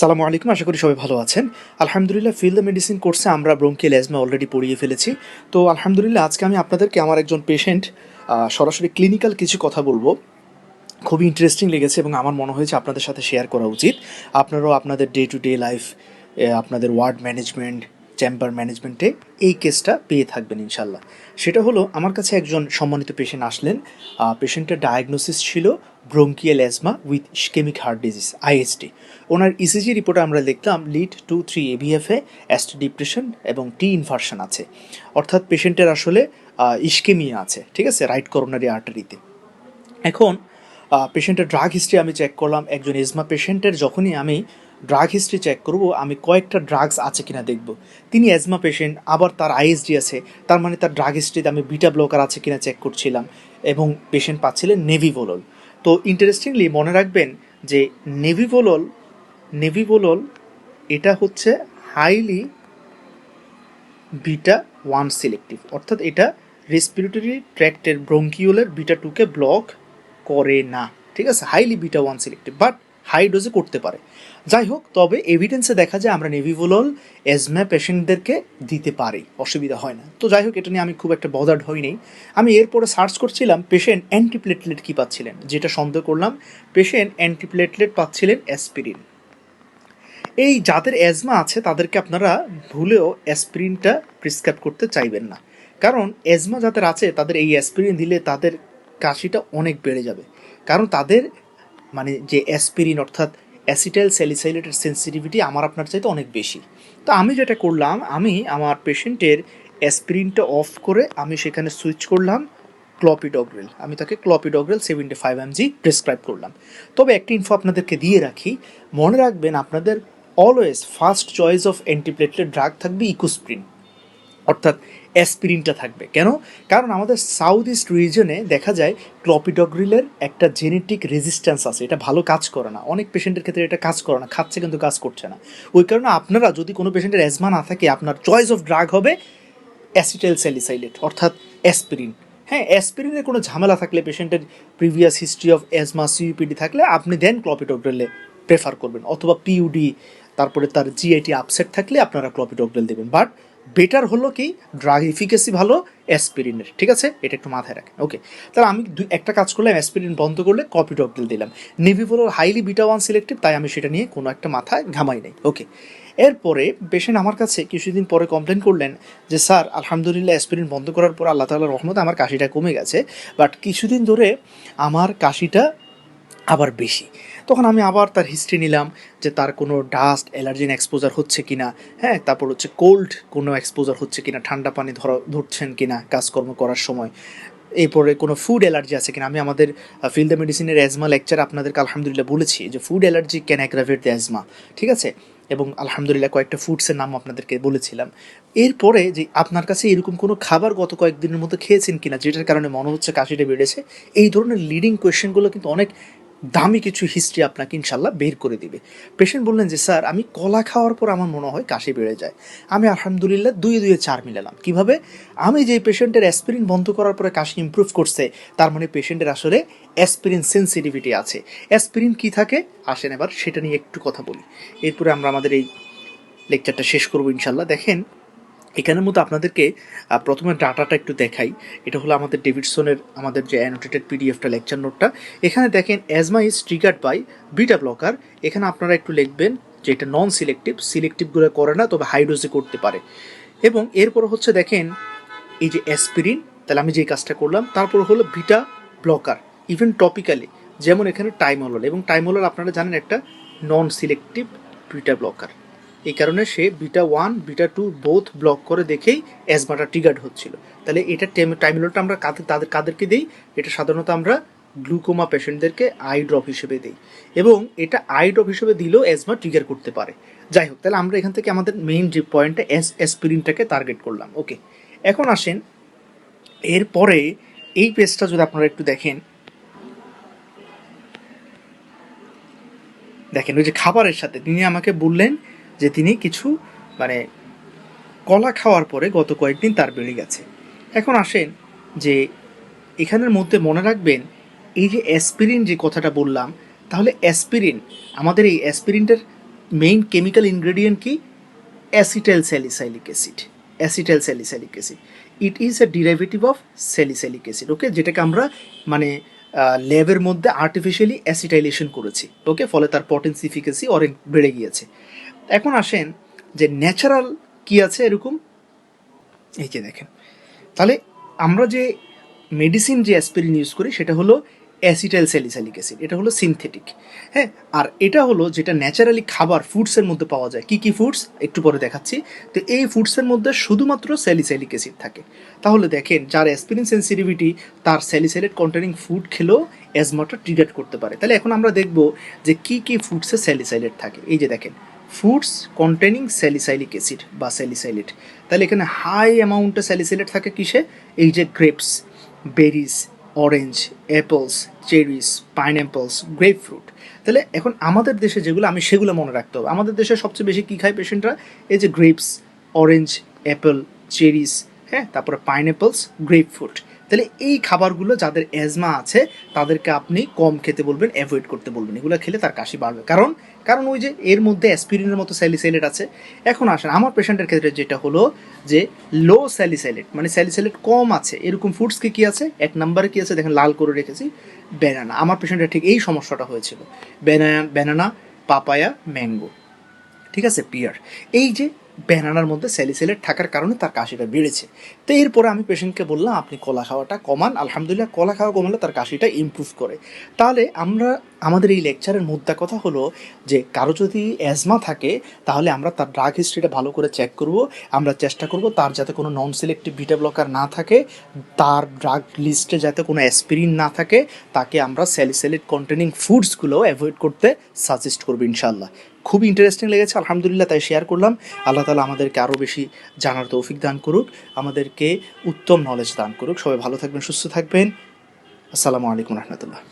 সালামু আলাইকুম, আশা করি সবাই ভালো আছেন। আলহামদুলিল্লাহ ফিল্ড মেডিসিন কোর্সে আমরা ব্রঙ্কিয়াল অ্যাজমা অলরেডি পড়িয়ে ফেলেছি। তো আলহামদুলিল্লাহ, আজকে আমি আপনাদেরকে আমার একজন পেশেন্ট সরাসরি ক্লিনিক্যাল কিছু কথা বলব। খুবই ইন্টারেস্টিং লেগেছে এবং আমার মনে হয়েছে আপনাদের সাথে শেয়ার করা উচিত। আপনারাও আপনাদের ডে টু ডে লাইফ আপনাদের ওয়ার্ড ম্যানেজমেন্ট চেম্বার ম্যানেজমেন্টে এই কেসটা পেয়ে থাকবেন ইনশাল্লাহ সেটা হলো, আমার কাছে একজন সম্মানিত পেশেন্ট আসলেন। পেশেন্টের ডায়াগনোসিস ছিল bronchial asthma with ischemic heart disease IST ওনার ইসিজি রিপোর্টে আমরা দেখলাম lead two three AVF ST depression এবং টি ইনফার্শন আছে। অর্থাৎ পেশেন্টের আসলে ইস্কেমিয়া আছে, ঠিক আছে? রাইট করোনারি আর্টারিতে এখন পেশেন্টের ড্রাগ হিস্ট্রি আমি চেক করলাম, একজন এজমা পেশেন্টের যখনই আমি ড্রাগ হিস্ট্রি চেক করব, আমি কয়েকটা ড্রাগস আছে কিনা দেখব। তিনি অ্যাজমা পেশেন্ট আবার তার আইএসডি আছে, তার মানে তার ড্রাগ হিস্ট্রিতে আমি বিটা ব্লকার আছে কিনা চেক করছিলাম, এবং পেশেন্ট পাচ্ছিলেন নেভিভোলল। তো ইন্টারেস্টিংলি মনে রাখবেন যে নেভিভোলল নেভিভোলল এটা হচ্ছে হাইলি বিটা ওয়ান সিলেক্টিভ অর্থাৎ এটা রেসপিরেটরি ট্র্যাক্টের ব্রঙ্কিওলের বিটা টুকে ব্লক করে না, ঠিক আছে? Highly beta one selective but high ডোজে করতে পারে। যাই হোক, তবে এভিডেন্সে দেখা যায় আমরা নেভিভোলল এজমা পেশেন্টদেরকে দিতে পারি, অসুবিধা হয় না। তো যাই হোক, এটা নিয়ে আমি খুব একটা বদার্ড হইনি। আমি এরপরে সার্চ করছিলাম পেশেন্ট অ্যান্টিপ্লেটলেট কী পাচ্ছিলেন? যেটা সন্দেহ করলাম পেশেন্ট অ্যান্টিপ্লেটলেট পাচ্ছিলেন অ্যাসপিরিন এই যাদের অ্যাজমা আছে, তাদেরকে আপনারা ভুলেও অ্যাসপিরিনটা প্রিসক্রাইব করতে চাইবেন না। কারণ অ্যাজমা যাদের আছে, তাদের এই অ্যাসপিরিন দিলে তাদের কাশিটা অনেক বেড়ে যাবে। কারণ তাদের মানে যে অ্যাসপিরিন অর্থাৎ অ্যাসিটাইল স্যালিসাইলেটের সেন্সিটিভিটি আমার আপনার চাইতে অনেক বেশি। তো আমি যেটা করলাম, আমি আমার পেশেন্টের অ্যাসপিরিনটা অফ করে আমি সেখানে সুইচ করলাম ক্লপিডগ্রেল আমি তাকে clopidogrel seventy five MG prescribe করলাম। তবে একটা ইনফো আপনাদেরকে দিয়ে রাখি, মনে রাখবেন আপনাদের always first choice of antiplatelet drug থাকবে ইকোস্প্রিন অর্থাৎ অ্যাসপিরিনটা থাকবে। কেন? কারণ আমাদের সাউথ ইস্ট রিজনে দেখা যায় ক্লপিডগ্রিলের একটা জেনেটিক রেজিস্ট্যান্স আছে। এটা ভালো কাজ করে না। অনেক পেশেন্টের ক্ষেত্রে এটা কাজ করে না। খাচ্ছে কিন্তু কাজ করছে না। ওই কারণে আপনারা যদি কোনো পেশেন্টের অ্যাজমা না থাকে, আপনার চয়েস অফ ড্রাগ হবে অ্যাসিটাইল স্যালিসাইলেট অর্থাৎ অ্যাসপিরিন হ্যাঁ অ্যাসপিরিনের কোনো ঝামেলা থাকলে পেশেন্টের previous history of asthma COPD থাকলে, আপনি দেন ক্লপিডগ্রিলে প্রেফার করবেন। অথবা পিইউডি তারপরে তার জিআইটি আপসেট থাকলে, আপনারা ক্লপিডগ্রেল দেবেন। বাট বেটার হলো কি? ড্রাগ এফিকেসি ভালো অ্যাসপিরিনের ঠিক আছে? এটা একটু মাথায় রাখেন। ওকে তাহলে আমি দুই একটা কাজ করলাম অ্যাসপিরিন বন্ধ করলে কপি ডকটেল দিলাম। Nebivolol highly beta one selective তাই আমি সেটা নিয়ে কোনো একটা মাথায় ঘামাই নাই। ওকে এরপরে পেশেন্ট আমার কাছে কিছুদিন পরে কমপ্লেন করলেন যে, স্যার, আলহামদুলিল্লাহ অ্যাসপিরিন বন্ধ করার পর আল্লাহ তাল্লাহ রহমতে আমার কাশিটা কমে গেছে বাট কিছুদিন ধরে আমার কাশিটা আবার বেশি। তখন আমি আবার তার হিস্ট্রি নিলাম যে তার কোনো ডাস্ট অ্যালার্জিন এক্সপোজার হচ্ছে কিনা হ্যাঁ তারপর হচ্ছে কোল্ড কোনো এক্সপোজার হচ্ছে কিনা, ঠান্ডা পানি ধরা, ধরছেন কিনা কাজকর্ম করার সময়। এরপরে কোনো ফুড অ্যালার্জি আছে কিনা, আমি আমাদের ফিল্ড দ্য মেডিসিনের অ্যাজমা লেকচার আপনাদেরকে আলহামদুলিল্লাহ বলেছি যে food allergy can aggravate the asthma ঠিক আছে? এবং আলহামদুলিল্লাহ কয়েকটা ফুডসের নাম আপনাদেরকে বলেছিলাম। এরপরে যে আপনার কাছে এরকম কোনো খাবার গত কয়েকদিনের মধ্যে খেয়েছেন কিনা, যেটার কারণে মনে হচ্ছে কাশিটা বেড়েছে, এই ধরনের লিডিং কোয়েশ্চেনগুলো কিন্তু অনেক দামি কিছু হিস্ট্রি আপনাকে ইনশাল্লাহ বের করে দিবে। পেশেন্ট বললেন যে, স্যার, আমি কলা খাওয়ার পর আমার মনে হয় কাশি বেড়ে যায়। আমি আলহামদুলিল্লাহ দুই দুয়ে চার মিলালাম। কীভাবে? আমি যে পেশেন্টের অ্যাসপিরিন বন্ধ করার পরে কাশি ইম্প্রুভ করছে, তার মানে পেশেন্টের আসলে অ্যাসপিরিন সেন্সিটিভিটি আছে। অ্যাসপিরিন কি থাকে? আসেন এবার সেটা নিয়ে একটু কথা বলি। এরপরে আমরা আমাদের এই লেকচারটা শেষ করব ইনশাল্লাহ দেখেন এখানের মধ্যে আপনাদেরকে প্রথমে ডাটাটা একটু দেখাই। এটা হলো আমাদের ডেভিডসনের, আমাদের যে অ্যানোটেটেড পিডিএফটা লেকচার নোটটা এখানে দেখেন asthma is triggered by beta blocker এখানে আপনারা একটু লিখবেন যে এটা নন সিলেক্টিভ সিলেক্টিভগুলো করে না, তবে হাইড্রোজে করতে পারে। এবং এরপর হচ্ছে দেখেন, এই যে অ্যাসপিরিন তাহলে আমি যে কাজটা করলাম, তারপর হলো বিটা ব্লকার ইভেন টপিক্যালি যেমন এখানে টাইমোলল এবং টাইমোলল আপনারা জানেন একটা নন সিলেক্টিভ বিটা ব্লকার এই কারণে সে beta one, beta two both block করে দেখেই অ্যাজমাটা ট্রিগার্ড হচ্ছিল। তাহলে এটা টাইমিলোটা আমরা কাদের তাদের, কাদেরকে দিই, এটা সাধারণত আমরা গ্লুকোমা পেশেন্টদেরকে আই ড্রপ হিসেবে দিই। এবং এটা আই ড্রপ হিসেবে দিলেও অ্যাজমা ট্রিগার করতে পারে। যাই হোক, তাহলে আমরা এখান থেকে আমাদের মেইন যে পয়েন্টটা এস অ্যাসপিরিনটাকে টার্গেট করলাম। ওকে এখন আসেন এরপরে এই পেজটা যদি আপনারা একটু দেখেন। দেখেন, ওই যে খাবারের সাথে তিনি আমাকে বললেন যে তিনি কিছু মানে কলা খাওয়ার পরে গত কয়েকদিন তার বেড়ে গেছে। এখন আসেন যে এখানের মধ্যে মনে রাখবেন, এই যে অ্যাসপিরিন যে কথাটা বললাম, তাহলে অ্যাসপিরিন আমাদের এই অ্যাসপিরিনটার মেইন কেমিক্যাল ইনগ্রেডিয়েন্ট কি? Acetyl salicylic acid acetyl salicylic acid it is a derivative of salicylic acid okay যেটাকে আমরা মানে ল্যাবের মধ্যে আর্টিফিশিয়ালি অ্যাসিটাইলেশন করেছি ওকে ফলে তার পটেন্সিফিকেসি অনেক বেড়ে গিয়েছে। এখন আসেন যে ন্যাচারাল কি আছে এরকম? এই যে দেখেন। তাহলে আমরা যে মেডিসিন যে অ্যাসপিরিন ইউজ করি, সেটা হলো অ্যাসিটাইল স্যালিসাইলিক অ্যাসিড এটা হলো সিনথেটিক হ্যাঁ? আর এটা হলো যেটা ন্যাচারালি খাবার ফুডসের মধ্যে পাওয়া যায়। কি কি ফুডস একটু পরে দেখাচ্ছি। তো এই ফুডসের মধ্যে শুধুমাত্র স্যালিসাইলিক অ্যাসিড থাকে। তাহলে দেখেন, যার অ্যাসপিরিন সেন্সিটিভিটি তার স্যালিসাইলেট কন্টেনিং ফুড খেলেও অ্যাজমাটা ট্রিগার করতে পারে। তাহলে এখন আমরা দেখব যে কি কি ফুডসে স্যালিসাইলেট থাকে। এই যে দেখেন ফুডস কন্টেনিং স্যালিসাইলিক অ্যাসিড বা স্যালিসাইলেট। তাহলে এখানে হাই অ্যামাউন্টে স্যালিসাইলেট থাকে কিসে? এই যে grapes, berries, orange, apples cherries pineapples grapefruit তাহলে এখন আমাদের দেশে যেগুলো, আমি সেগুলো মনে রাখতে হবে। আমাদের দেশে সবচেয়ে বেশি কী খায় পেশেন্টরা এই যে গ্রেপস, অরেঞ্জ, অ্যাপেল চেরিস হ্যাঁ তারপরে পাইনঅ্যাপলস গ্রেপ ফ্রুট তাহলে এই খাবারগুলো যাদের অ্যাজমা আছে, তাদেরকে আপনি কম খেতে বলবেন অ্যাভয়েড করতে বলবেন। এগুলো খেলে তার কাশি বাড়বে। কারণ কারণ ওই যে এর মধ্যে অ্যাসপিরিনের মতো স্যালিসাইলেট আছে। এখন আসেন, আমার পেশেন্টের ক্ষেত্রে যেটা হলো যে লো স্যালিসাইলেট মানে স্যালিসাইলেট কম আছে। এরকম ফুডসকে কি আছে? এক নম্বরে কী আছে? দেখেন লাল করে রেখেছি। ব্যানানা আমার পেশেন্টের ঠিক এই সমস্যাটা হয়েছিল। ব্যানানা ব্যানানা পাপায়া ম্যাঙ্গো ঠিক আছে? পিয়ার এই যে ব্যানানার মধ্যে স্যালিসেলেট থাকার কারণে তার কাশিটা বেড়েছে। তো এরপরে আমি পেশেন্টকে বললাম, আপনি কলা খাওয়াটা কমান। আলহামদুলিল্লাহ, কলা খাওয়া কমালে তার কাশিটা ইম্প্রুভ করে। তাহলে আমরা আমাদের এই লেকচারের মুদ্রা কথা হলো যে কারও যদি অ্যাজমা থাকে, তাহলে আমরা তার ড্রাগ হিস্ট্রিটা ভালো করে চেক করব, আমরা চেষ্টা করব তার যাতে কোনো নন সিলেক্টিভ বিটা ব্লকার না থাকে, তার ড্রাগ লিস্টে যাতে কোনো অ্যাসপিরিন না থাকে, তাকে আমরা স্যালিসেলেট কন্টেনিং ফুডসগুলো অ্যাভয়েড করতে সাজেস্ট করব ইনশাল্লাহ খুবই ইন্টারেস্টিং লেগেছে, আলহামদুলিল্লাহ তাই শেয়ার করলাম। আল্লাহ তালা আমাদেরকে আরও বেশি জানার তৌফিক দান করুক, আমাদেরকে উত্তম নলেজ দান করুক। সবাই ভালো থাকবেন, সুস্থ থাকবেন। আসসালামু আলাইকুম রহমতুল্লাহ।